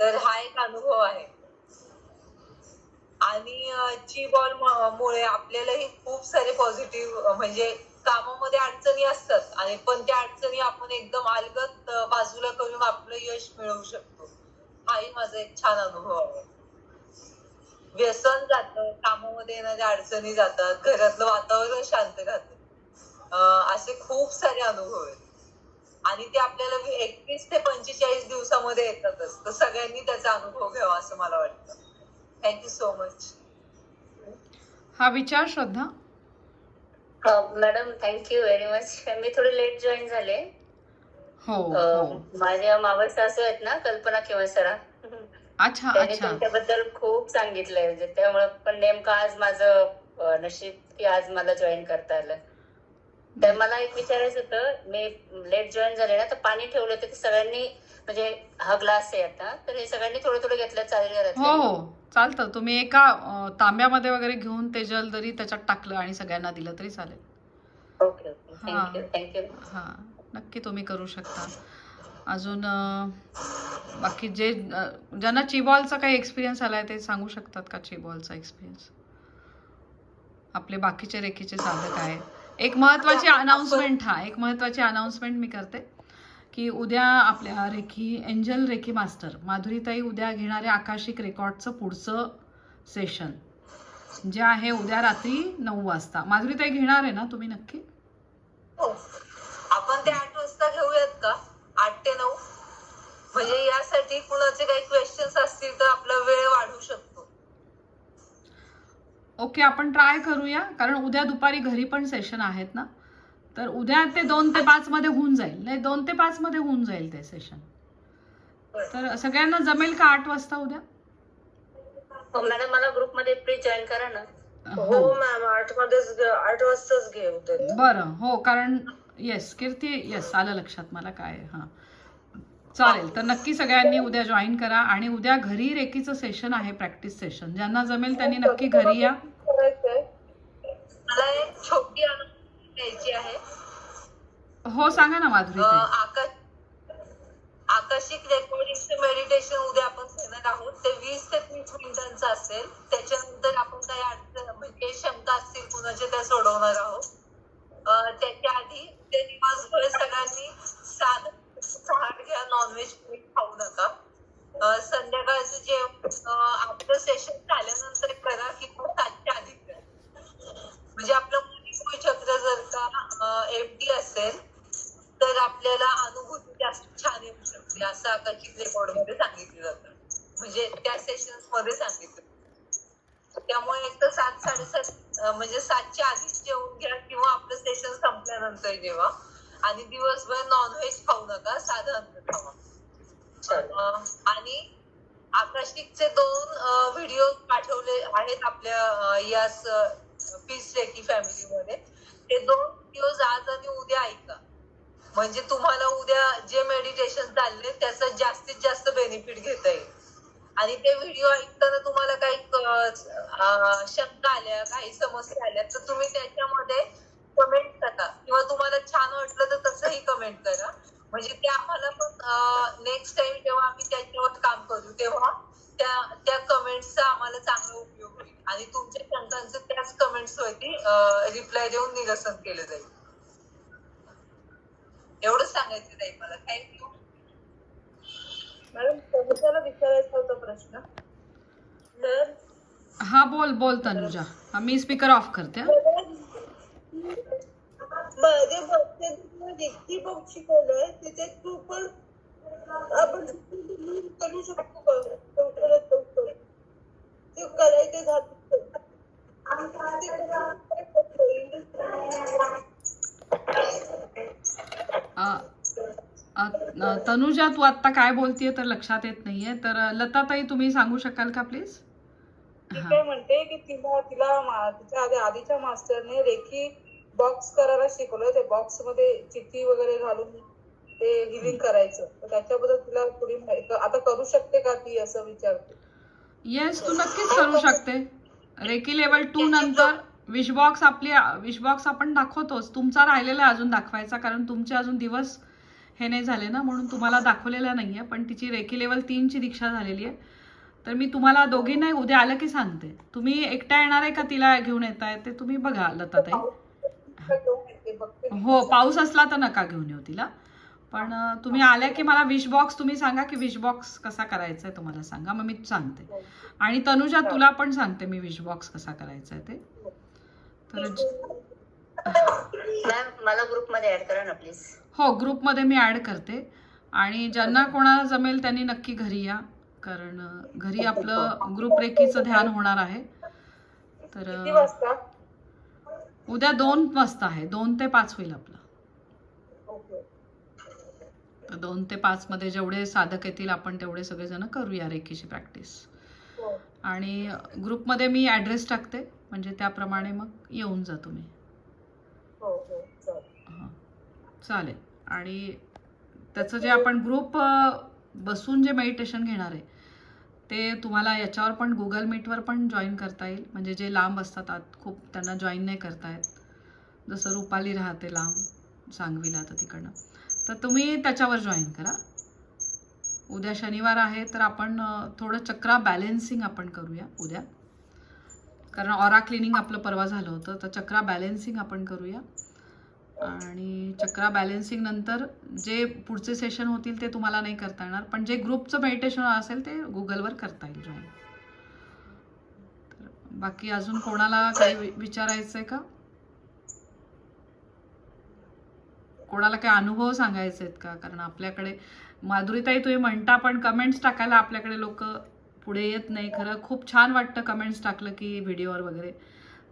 तर हा एक अनुभव आहे. आणि ची बॉल मुळे आपल्यालाही खूप सारे पॉझिटिव्ह म्हणजे कामामध्ये अडचणी असतात. आणि पण त्या अडचणी आपण एकदम अलगत बाजूला करून आपलं यश मिळवू शकतो. हाही माझा एक छान अनुभव आहे. व्यसन जातं कामामध्ये येणाऱ्या अडचणी जातात घरातलं वातावरण शांत राहतं. असे खूप सारे अनुभव आहेत. आणि ते आपल्याला एकवीस ते पंचेचाळीस दिवसामध्ये येतातच. तर सगळ्यांनी त्याचा अनुभव घ्यावा असं मला वाटतं. थँक्यू सो मच हा विचार Shraddha? Madam thank you very much मी थोडी लेट जॉईन झाले. हो माझ्या मावस सासू आहेत ना कल्पना किंवा सरा अच्छा त्यांनी अच्छा. तुमच्याबद्दल खूप सांगितलंय. म्हणजे त्यामुळे पण नेमकं आज माझं नशीब की आज मला जॉईन करता आलं. तर मला एक विचारायचं होतं मी लेट जॉईन झाले ना तर पाणी ठेवलं होतं ते सगळ्यांनी म्हणजे हा ग्लास आहे आता तर हे सगळ्यांनी थोडं थोडं घेतलं चालेल हो हो चालतं. तुम्ही एका तांब्यामध्ये वगैरे घेऊन ते जल जरी त्याच्यात टाकलं आणि सगळ्यांना दिलं तरी चालेल. Okay okay. थँक्यू थँक्यू हां. नक्की तुम्ही करू शकता. अजून बाकी जे ज्यांना चिबॉलचा काही एक्सपिरियन्स आलाय ते सांगू शकतात का चिबॉलचा एक्सपिरियन्स आपले बाकीचे रेखीचे साधक आहे एक महत्वाची अनाउन्समेंट हा एक महत्वाची अनाउन्समेंट मी करते की उद्या आपल्या रेखी एंजल रेखी मास्टर माधुरीताई उद्या घेणाऱ्या आकाशिक रेकॉर्डचं पुढचं सेशन जे आहे उद्या रात्री नऊ वाजता. माधुरीताई घेणार आहे ना तुम्ही नक्की? हो. आपण ते आठ वाजता घेऊयात का? आठ ते नऊ? म्हणजे यासाठी कुणाचे काही क्वेश्चन्स असतील तर आपला वेळ वाढू शकतो. ओके आपण ट्राय करूया कारण उद्या दुपारी घरी पण सेशन आहेत ना. तर उद्या ते दोन ते पाच मध्ये होऊन जाईल. नाही दोन ते पाच मध्ये होऊन जाईल ते सेशन. तर सगळ्यांना जमेल का आठ वाजता उद्या? हो मॅडम मला ग्रुपमध्ये प्लीज जॉईन करा ना. हो. मॅम आठ मध्येच आठ वाजताच घेऊ बरं हो कारण येस कीर्ती येस आलं लक्षात मला काय हां. चालेल तर नक्की सगळ्यांनी उद्या जॉईन करा आणि उद्या घरी रेकीचं सेशन आहे प्रॅक्टिस सेशन ज्यांना जमेल त्यांनी नक्की घरी या. मला एक छोटी आहे. हो सांगा ना माधुरी. आकाश आकाशिक रेकॉर्डिंगचं मेडिटेशन उद्या आपण घेणार आहोत. ते वीस ते तीस मिनिटांचं असेल. त्याच्यानंतर आपण काही अडचण म्हणजे शंका असतील कुणाच्या त्या सोडवणार आहोत. त्याच्या आधी ते दिवसभर सगळ्यांनी साधं चहा घ्या नॉनव्हेज खाऊ नका. संध्याकाळचं जे आपलं सेशन झाल्यानंतर करा की आणि आकाशिकचे दोन व्हिडिओ पाठवले आहेत आपल्या याच पीस लेकी फॅमिलीमध्ये ते दोन व्हिडिओ आज आणि उद्या ऐका. म्हणजे तुम्हाला उद्या जे मेडिटेशन चालले त्याचा जास्तीत जास्त बेनिफिट घेता येईल. आणि ते व्हिडिओ ऐकताना तुम्हाला काही शंका आल्या काही समस्या आल्या तर तुम्ही त्याच्यामध्ये निरसन केलं जाईल. एवढंच सांगायचं नाही मला. थँक्यू मॅडम कविताला विचारायचा होता प्रश्न. तर हा बोल बोल तनुजा. हा, मी स्पीकर ऑफ करते हा. माझे बघते जितकी बघ शिकवलंय तिथे तू पण आपण करू शकतो का? लवकरात लवकर. ते करायचे झालं तनुजा तू आत्ता काय बोलतीये तर लक्षात येत नाहीये. तर लताताई तुम्ही सांगू शकाल का प्लीज ती काय म्हणते की तिला तिला तिच्या आधी आधीच्या मास्टरने रेखी बॉक्स करायला शिकवलं. ते बॉक्समध्ये चिठ्ठी वगैरे घालून ते हिलिंग करायचं. त्याच्याबद्दल तिला थोडी माहिती आता करू शकते का ती असं विचारते? येस तू नक्कीच करू शकते. रेकी लेवल टू नंतर विशबॉक्स आपली विशबॉक्स आपण दाखवतोच. तुमचा राहिलेला आहे अजून दाखवायचा कारण तुमचे अजून दिवस हे नाही झाले ना म्हणून तुम्हाला दाखवलेला नाही आहे पण तिची रेकी लेवल तीनची दीक्षा झालेली आहे. तर मी तुम्हाला दोघींनाही उद्या आलं की सांगते. तुम्ही एकट्या येणार आहे का तिला घेऊन येत आहे ते तुम्ही बघा लताताई. हो पाऊस असला तर नका घेऊन येऊ तिला. पण तुम्ही आल्या की मला विश बॉक्स तुम्ही सांगा की विश बॉक्स कसा करायचा आहे तुम्हाला सांगा मग मी सांगते. आणि तनुजा तुला पण सांगते मी विश बॉक्स कसा करायचा आहे ते. तर मॅम मला ग्रुपमध्ये ऍड करा ना प्लीज हो ग्रुपमध्ये मी ॲड करते. आणि ज्यांना कोणाला जमेल त्यांनी नक्की घरी या. कारण घरी आपलं ग्रुप रेकीचं ध्यान होणार आहे. तर उद्या दोन वाजता आहे. दोन ते पाच होईल आपलं. दोन ते पाच मध्ये जेवढे साधक येतील आपण तेवढे सगळेजण करूया रेकीची प्रॅक्टिस हो. आणि ग्रुपमध्ये मी ॲड्रेस टाकते. म्हणजे त्याप्रमाणे मग येऊन जा तुम्ही. हो हो चालेल. हां चालेल. आणि त्याचं जे आपण ग्रुप बसून जे मेडिटेशन घेणार आहे ते तुम्हाला याच्यावर पण गुगल मीटवर पण जॉईन करता येईल. म्हणजे जे लांब असतात आत खूप त्यांना जॉईन नाही करता येत. जसं रुपाली राहते लांब सांगवीला तर तिकडनं. तर तुम्ही त्याच्यावर जॉईन करा. उद्या शनिवार आहे तर आपण थोडं चक्रा बॅलेन्सिंग आपण करूया उद्या. कारण ऑरा क्लिनिंग आपलं परवा झालं होतं. तर चक्रा बॅलेन्सिंग आपण करूया. आणि चक्रा बॅलेन्सिंग नंतर जे पुढचे सेशन होतील ते तुम्हाला नाही करता येणार. पण जे ग्रुपचं मेडिटेशन असेल ते गुगलवर करता येईल जॉईन बाकी अजून कोणाला काही विचारायचं आहे का? कोणाला काही अनुभव सांगायचे आहेत का? कारण आपल्याकडे माधुरीताई तुम्ही म्हणता पण कमेंट्स टाकायला आपल्याकडे लोक पुढे येत नाही. खरं खूप छान वाटतं कमेंट्स टाकलं की व्हिडिओवर वगैरे.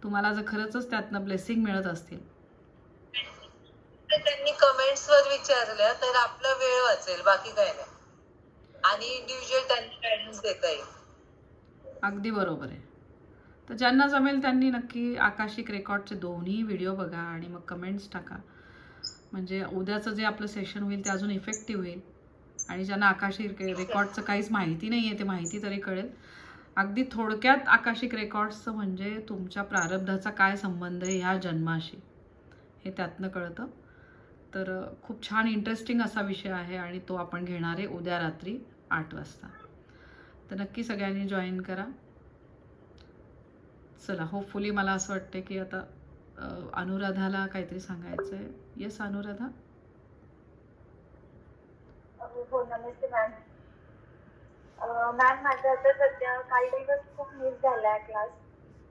तुम्हाला जर खरंच त्यातनं ब्लेसिंग मिळत असतील. त्यांनी कमेंट्स वर विचारलं तर आपला वेळ वाचेल बाकी काय नाही. आणि इंडिव्हिज्युअल त्यांना गायडन्स देता येईल. अगदी बरोबर आहे. तर ज्यांना जमेल त्यांनी नक्की आकाशिक रेकॉर्डचे दोन्ही व्हिडिओ बघा आणि मग कमेंट्स टाका. म्हणजे उद्याचं जे आपलं सेशन होईल ते अजून इफेक्टिव्ह होईल. आणि ज्यांना आकाशिक रेकॉर्डचं काहीच माहिती नाही आहे ते माहिती तरी कळेल. अगदी थोडक्यात आकाशिक रेकॉर्ड्सचं म्हणजे तुमच्या प्रारब्धाचा काय संबंध आहे ह्या जन्माशी? हे त्यातनं कळतं. तर खूप छान इंटरेस्टिंग असा विषय आहे आणि तो आपण घेणार आहे उद्या रात्री आठ वाजता. तर नक्की सगळ्यांनी जॉईन करा. चला होपफुली मला असं वाटतं की आता अनुराधाला काहीतरी सांगायचं आहे येस अनुराधा? हो नमस्ते मॅम मॅम माझं आता सध्या काही दिवस खूप मिस झाला आहे क्लास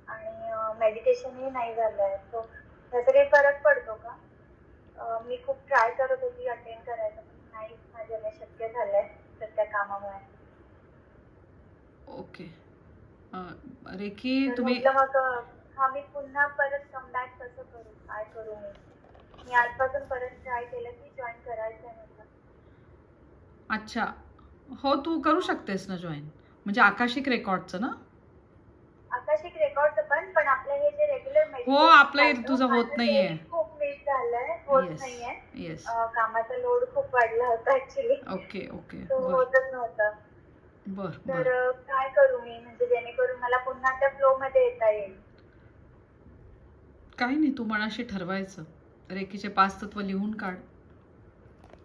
आणि मेडिटेशनही नाही झालं आहे सो त्याचा काही फरक पडतो का? मी खूप ट्राय करत होती अटेंड करायचं पण नाही माझ्याने शक्य झालं आहे सध्या कामामुळे. ओके रेखी तुम्ही मग हा मी पुन्हा परत कमबॅक कसं करू. काय करू मी. मी आजपासून परत ट्राय केलं की जॉईन करायचं आहे. म्हटलं अच्छा. हो तू करू शकतेस ना जॉईन म्हणजे आकाशिक रेकॉर्डचं ना? आकाशिक रेकॉर्डचं पण पण आपलं हे जे रेग्युलर हो, आपलं तुझं होत नाहीये. खूप मिस झालंय होत येस नाहीये. येस अं, कामाचा लोड खूप वाढला होता ऍक्च्युली ओके ओके तो बर. होतच नव्हता. बर तर बर. अं, काय करू मी? म्हणजे जेणेकरून मला पुन्हा त्या फ्लो मध्ये येता येईल. काही नाही तू मनाशी ठरवायचं. रेकीचे पाच तत्व लिहून काढ.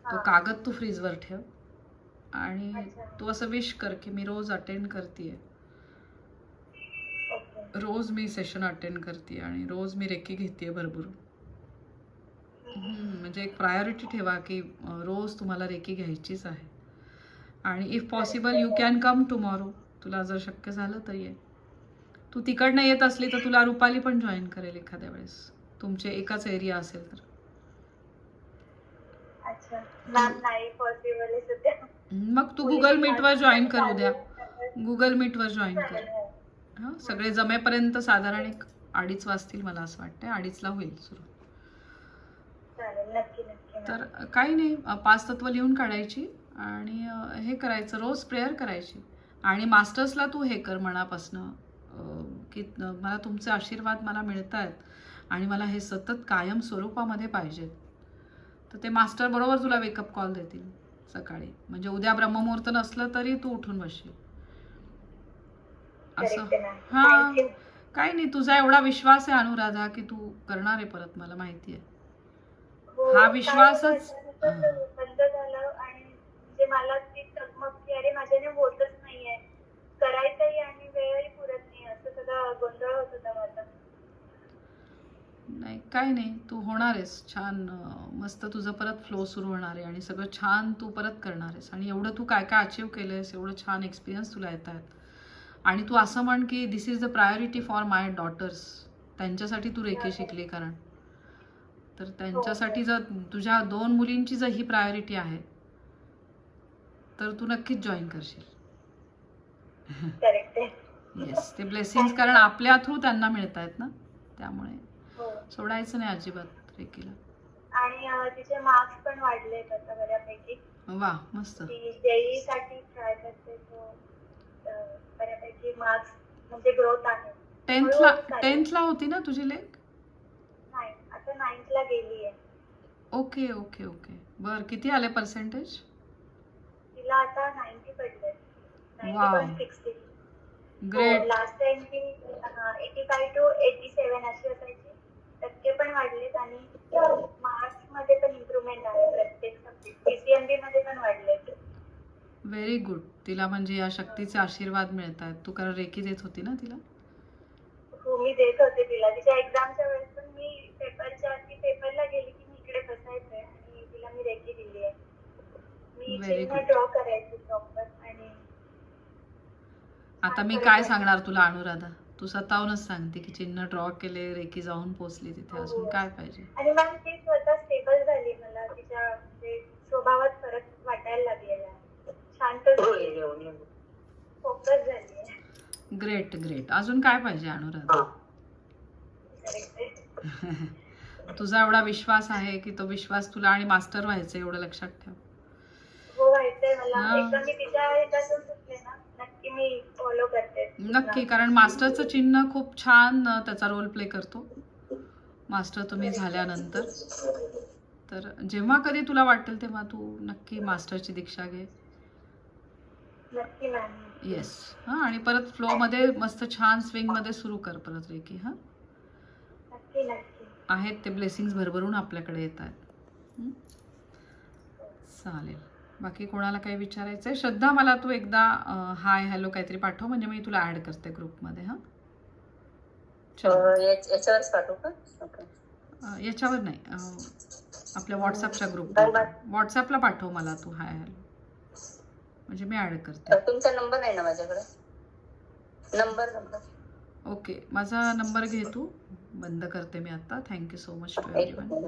तो हा. कागद तू फ्रीजवर ठेव. आणि. तू असं विश कर की मी रोज अटेंड करते रोज मी सेशन अटेंड करते आणि रोज मी रेकी घेते भरपूर. म्हणजे एक प्रायोरिटी ठेवा की रोज तुम्हाला रेकी घ्यायचीच आहे. आणि if possible you can come tomorrow तुला जर शक्य झालं तर ये. तू तिकडनं येत असली तर तुला रुपाली पण जॉईन करेल एखाद्या वेळेस. तुमचे एकाच एरिया असेल तर. मग तू गुगल मीटवर जॉईन कर उद्या चालेल, गुगल मीटवर जॉईन कर. हो. सगळे जमेपर्यंत साधारण एक अडीच वाजतील मला असं वाटतं अडीचला होईल सुरू. तर. काही नाही पाच तत्व लिहून काढायची आणि हे करायचं रोज प्रेयर करायची. आणि मास्टर्सला तू हे कर मनापासनं की मला तुमचे आशीर्वाद मला मिळत आहेत आणि मला हे सतत कायम स्वरूपामध्ये पाहिजेत. तर ते मास्टर बरोबर तुला वेकअप कॉल देतील. सकाळी. म्हणजे उद्या ब्रह्ममुहूर्त नसलं तरी तू उठून बसशील. असं. हा. काही नाही तुझा एवढा विश्वास आहे अनुराधा की तू करणार आहे परत मला माहिती आहे. हो, हा विश्वासच- बंद झालं आणि म्हणजे मला ती चकमक की अरे माझ्याने होतच नाहीये. करायचंही आणि वेळही पुरत नाही. असं सगळं गोंधळ होत होता माझा. नाही. काय नाही तू होणार आहेस. छान मस्त तुझं परत फ्लो सुरू होणार आहे आणि सगळं छान तू परत करणार आहेस. आणि एवढं तू काय काय अचीव केलं आहेस एवढं छान एक्सपिरियन्स तुला येत आहेत. आणि तू असं म्हण की this is the priority for my daughters त्यांच्यासाठी तू रेकी शिकली कारण. तर त्यांच्यासाठी जर तुझ्या दोन मुलींची जर ही प्रायोरिटी आहे तर तू नक्कीच जॉईन करशील. येस ते ब्लेसिंग्स कारण आपल्या थ्रू त्यांना मिळत आहेत ना. त्यामुळे सोडायचं नाही अजिबात रेकीला आणि तिचे मार्क्स पण वाढले आता बऱ्यापैकी. वा मस्त. ती जेई साठी ट्राय करते तो बऱ्यापैकी मार्क्स म्हणजे ग्रोथ आहे. टेन्थला. टेन्थला होती ना तुझी लेक नाही आता नाईन्थला गेली आहे. Okay okay okay. बर किती आले पर्सेंटेज तिला आता नाईन्टी पडले ninety Wow. Point sixty great last time ती eighty five to eighty seven अशी असायची. टक्के पण वाढलेत आणि मार्क्समध्ये पण इम्प्रुव्हमेंट आहे प्रत्येक सब्जेक्ट पीसीएमबी मध्ये पण वाढलेत व्हेरी गुड तिला म्हणजे या शक्तीचे आशीर्वाद मिळत आहेत तू कारण रेकी देत होती ना तिला? हो मी देत होते तिला. तिच्या एक्झामच्या वेळेस पण मी पेपरच्या ती पेपरला गेली की मी इकडे बसायचंय आणि तिला मी रेकी दिली आहे. मी चिन्ह. ड्रॉ करायची प्रॉपर आणि आता मी काय सांगणार तुला अनुराधा? तू स्वतःहूनच सांगते की चिन्ह ड्रॉ केले रेकी जाऊन पोचली तिथे अजून काय पाहिजे? आणि मॅम ती स्वतः स्टेबल झाली मला. तिच्या म्हणजे स्वभावात फरक वाटायला लागलेला. शांत झाली फोकस झाली ग्रेट ग्रेट अजून काय पाहिजे अनुराधा. तुझा एवढा विश्वास आहे की तो विश्वास तुला आणि मास्टर व्हायचं एवढं लक्षात ठेव. हो व्हायचंय मला. हा. एकदा मी तिच्या ह्याच्यातून सुटले ना नक्की मी फॉलो करते. नक्की कारण मास्टरचं चिन्ह खूप छान त्याचा रोल प्ले करतो. मास्टर तुम्ही झाल्यानंतर. तर जेव्हा कधी तुला वाटेल तेव्हा तू नक्की मास्टरची दीक्षा घे. येस हां आणि परत फ्लोमध्ये मस्त छान स्विंगमध्ये सुरू कर परत रेकी हां. आहेत ते ब्लेसिंग्स भरभरून आपल्याकडे येत आहेत? चालेल. बाकी कोणाला काही विचारायचं आहे श्रद्धा मला तू एकदा हाय हॅलो काहीतरी पाठव म्हणजे मी तुला ॲड करते ग्रुपमध्ये हां? याच्यावरच पाठवू का? याच्यावर नाही आपल्या व्हॉट्सअपच्या ग्रुप. व्हॉट्सअपला पाठव मला तू हाय हॅलो म्हणजे मी ॲड करते. तुमचा नंबर आहे ना माझ्याकडे? नंबर नंबर ओके माझा नंबर घे तू. बंद करते मी आता. Thank you so much to एक एव्हरीवन.